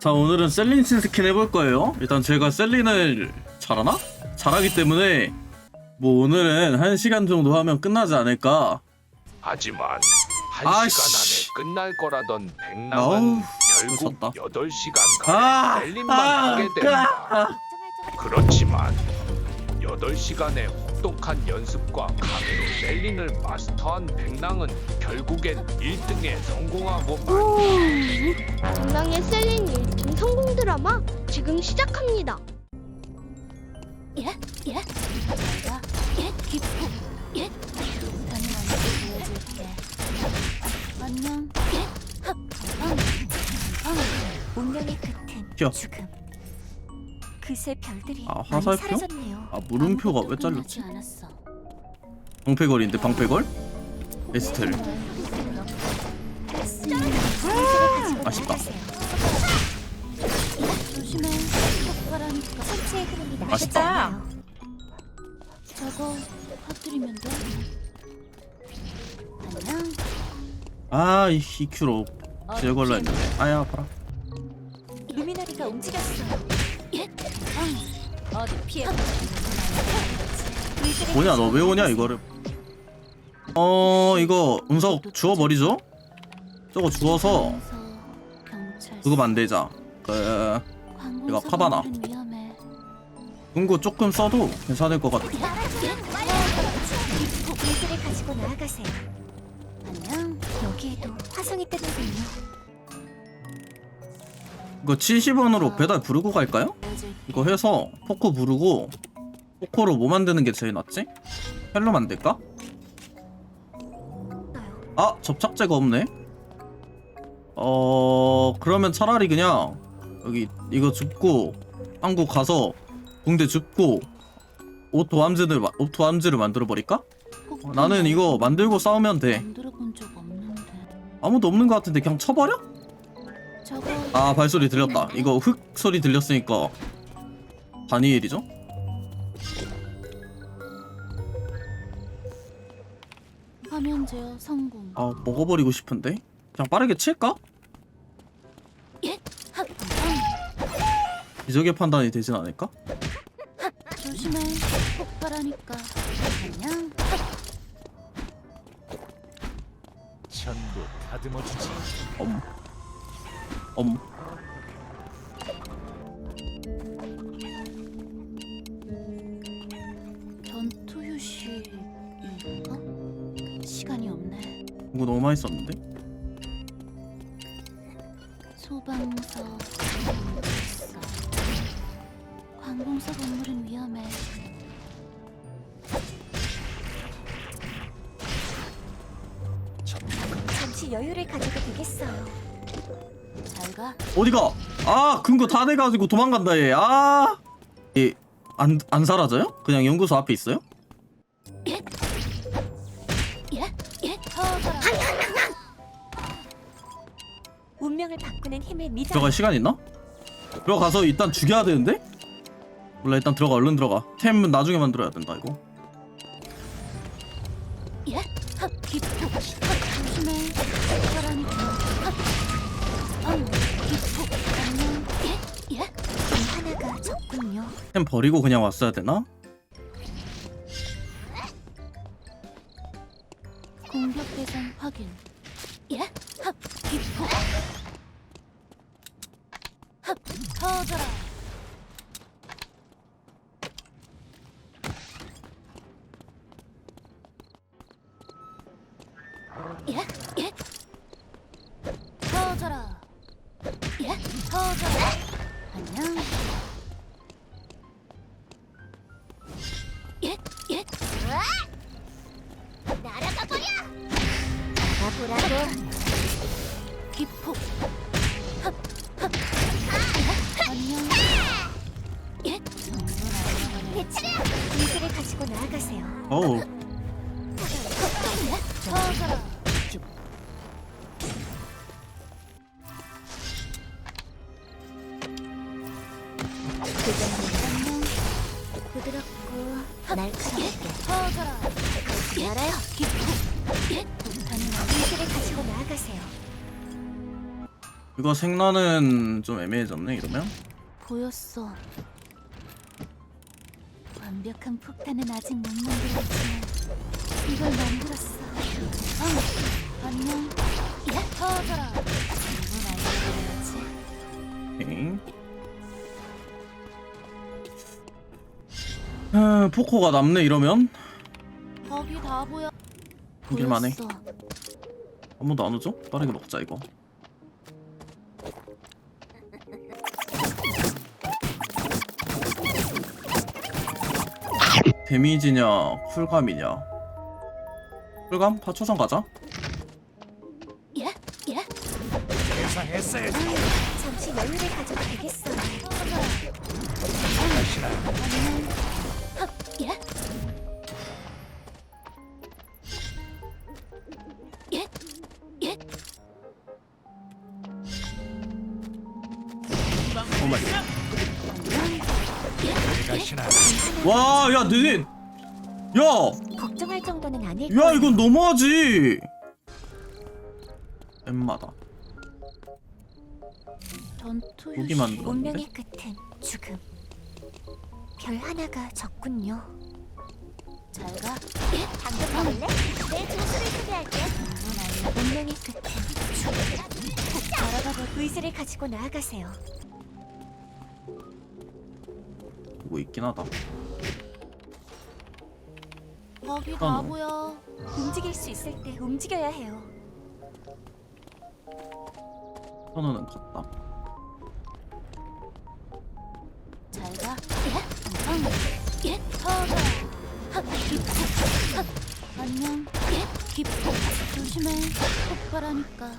자 오늘은 셀린 스킨 해볼 거예요 일단 제가 셀린을 잘하나? 잘하기 때문에 뭐 오늘은 한 시간 정도 하면 끝나지 않을까 하지만 한 아이씨. 시간 안에 끝날 거라던 백남은 결국 무섭다. 8시간 아, 가량 셀린만 아, 하게 된다. 그렇지만 8시간의 혹독한 연습과 강의로 셀린을 마스터한 백랑은 결국엔 1등에 성공하고 만 정랑의 셀린 1등 성공 드라마 지금 시작합니다. 예? 예? 내가 예? 기포 예? 언제 보여줄게 안녕 예? 합 방, 방. 운명의 끝은 야. 죽음 그새 별들이 아, 많이 화살표? 사라졌네요 아, 물음표가 왜 잘렸지? 않았어. 방패걸인데 방패걸? 에스텔 아쉽다. 천체의 흐름이 아쉽다. 저거 터뜨리면 돼 안녕 아이 EQ로 질 걸라 했는데 아야 아파라 루미나리가 움직였어요 예? 방. 뭐냐 너 왜 오냐 이거를 어 이거 운석 주워버리죠? 저거 주워서 그거 만들자 그 이거 카바나. 금고 조금 써도 괜찮을 것 같아. 이거 70원으로 배달 부르고 갈까요? 이거 해서 포코 부르고 포코로 뭐 만드는 게 제일 낫지? 헬로 만들까? 아 접착제가 없네 어 그러면 차라리 그냥 여기 이거 줍고 한국 가서 붕대 줍고 오토 암즈를 마- 오토 암즈를 만들어 버릴까? 어, 나는 이거 만들고 싸우면 돼. 아무도 없는 것 같은데 그냥 쳐버려? 저거 아 발소리 들렸다 이거 흙 소리 들렸으니까 다니엘이죠? 화면 제어 성공. 아 먹어버리고 싶은데 그냥 빠르게 칠까? 예? 합. 기적의 판단이 되진 않을까? 조심해. 폭발하니까. 안녕. 전부 다듬어 주지. 엄. 엄. 전투 휴식인가? 시간이 없네. 이거 너무 많이 썼는데? 소방서 있어. 관공서 건물은 위험해. 잠시 여유를 가져도 되겠어요. 잘 가. 어디가? 아 근거 다 돼가지고 도망간다 얘. 아. 얘안 안 사라져요? 그냥 연구소 앞에 있어요? 예? 예? 터져라. 운명을 바꾸는 힘을 믿어. 들어갈 시간 있나? 들어가서 일단 죽여야 되는데? 몰라 일단 들어가 얼른 들어가. 템은 나중에 만들어야 된다 이거. 템 버리고 그냥 왔어야 되나? 공격 대상 확인. 예? 합 기포. 합 터져라. 예? 예? 기포 예? 의지를 가지고 나아가세요 어우 부드럽고 날카롭게 알아요 예? 가지고 나아가세요 이거 생나는 좀 애매해졌네 이러면 보였어. 완벽한 폭탄은 아직 못 만들었지만 이걸 만들었어. 어, 안녕. 야, 터져라. 전부 날려버려야지. 오케이 아, 포코가 남네 이러면 거기 다 보여. 보길만 해 보였어. 아무도 안 오죠? 빠르게 먹자 이거 데미지냐 쿨감이냐 쿨감? 파초선 가자 오마이 가시나. 와, 야, 느린! 야! 걱정할 정도는 아닐 야, 이건 너무하지! 엠마다. 전투 고기 휴식. 만들었는데? 운명의 끝은 죽음. 별 하나가 적군요. 잘 가. 방금 먹을래? 내 주술을 소개할게. 운명의 끝은 죽음. 알아가고 의지를 가지고 나아가세요. 그거 있긴 하다. 거기 어. 다 보여. 움직일 수 있을 때 움직여야 해요. 선우는 갔다. 잘 가. 예. 응. 예. 안녕. 예. 기폭. 조심해. 폭발하니까.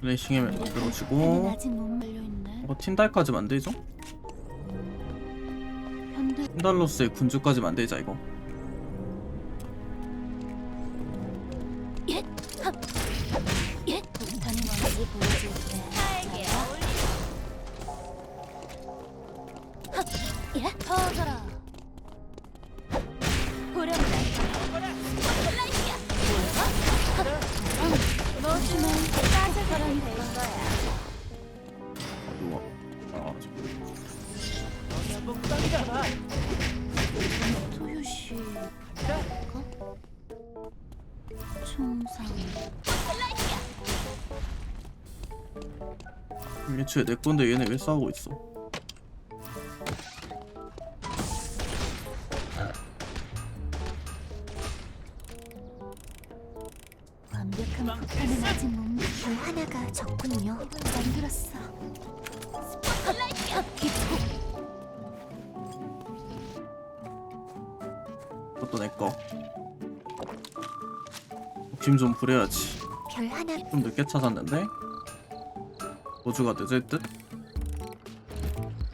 플래싱에 폭탄은 만들어지고. 아직 못 말려 있네. 어, 틴달까지 만들죠? 현대 틴달로스의 군주까지 만들자, 이거. 예. 헉. 예. 보여줄게. 헉. 예. 애초에 내 건데 얘네 왜 싸우고 있어? 완벽한 폭탄은 아직 못별 하나가 적군요. 만들었어 스포트라이트 기폭 그것도 내 거. 욕심 좀 부려야지. 별 하나 좀 늦게 찾았는데 도주가 늦을 듯?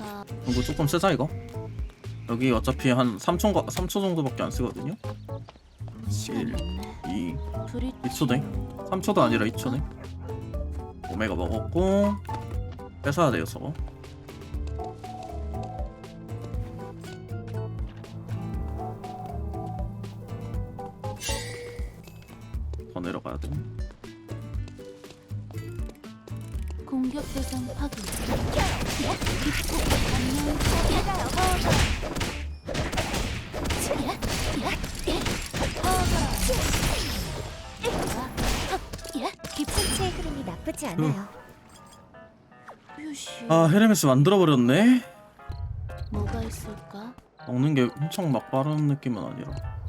아, 이거 조금 쓰자 이거. 여기 어차피 한 3초, 3초 정도밖에 안 쓰거든요? 시간 일. 없네. 2, 둘이 2초네? 3초도 아니라 2초네? 오메가 먹었고 뺏어야 돼요 저거 대상 확인. 흐름이 나쁘지 않아요. 휴식 아 헤르메스 만들어버렸네? 뭐가 있을까? 먹는 게 엄청 막 빠른 느낌은 아니라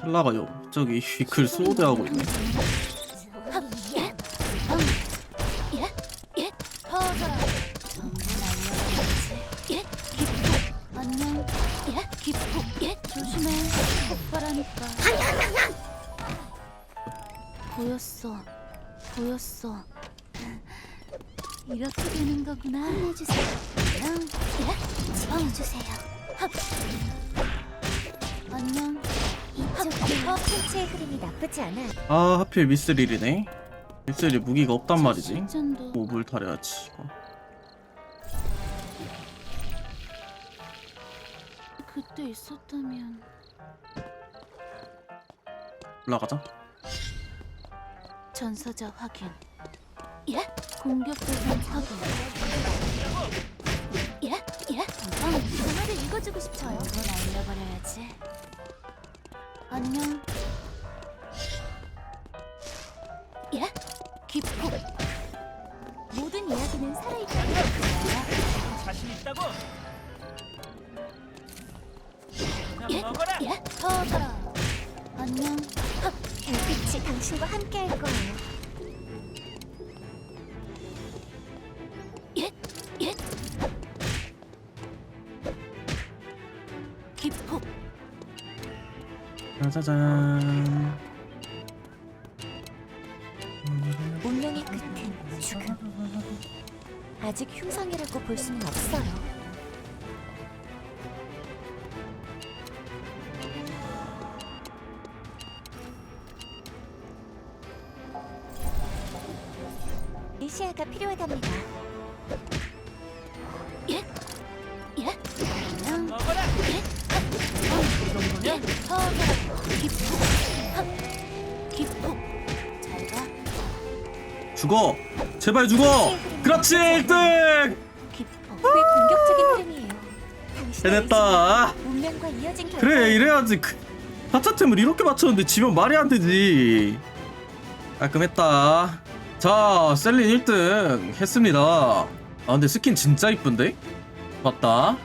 텔라가 여, 저기 글 소대하고 있네. 보였어. 보였어. 이렇게 되는 거구나. 해주세요. 응. 예? 지켜주세요. 안녕 흐름이 나쁘지. 아 하필 미스릴이네 미스릴 무기가 없단 말이지 실전도 몹을 타려야지 이거. 그때 있었다면 올라가자 전사자 확인. 예? 공격 대상 확인. 예? 예? 어, 전화를 읽어주고 싶어요. 이건 알려버려야지. 안녕. 예? 기포. 모든 이야기는 살아있다는 거야. 자신 있다고? 그냥 예? 먹어라. 예? 터져라. 안녕. 헉, 별빛이 당신과 함께할 거예요. 예? 예? 기포. 짜자잔 운명의 끝은 죽음. 아직 흉성이라고 볼 수는 없어요. 이시아가 필요하답니다. 죽어. 제발 죽어. 그렇지 1등! 기포. 왜 공격적인 흐름이에요? 당신의 해냈다. 의지는 운명과 이어진 결과. 그래 이래야지. 그 하차템을 이렇게 맞췄는데 지면 말이 안 되지. 깔끔했다. 자 셀린 1등 했습니다. 아 근데 스킨 진짜 이쁜데? 맞다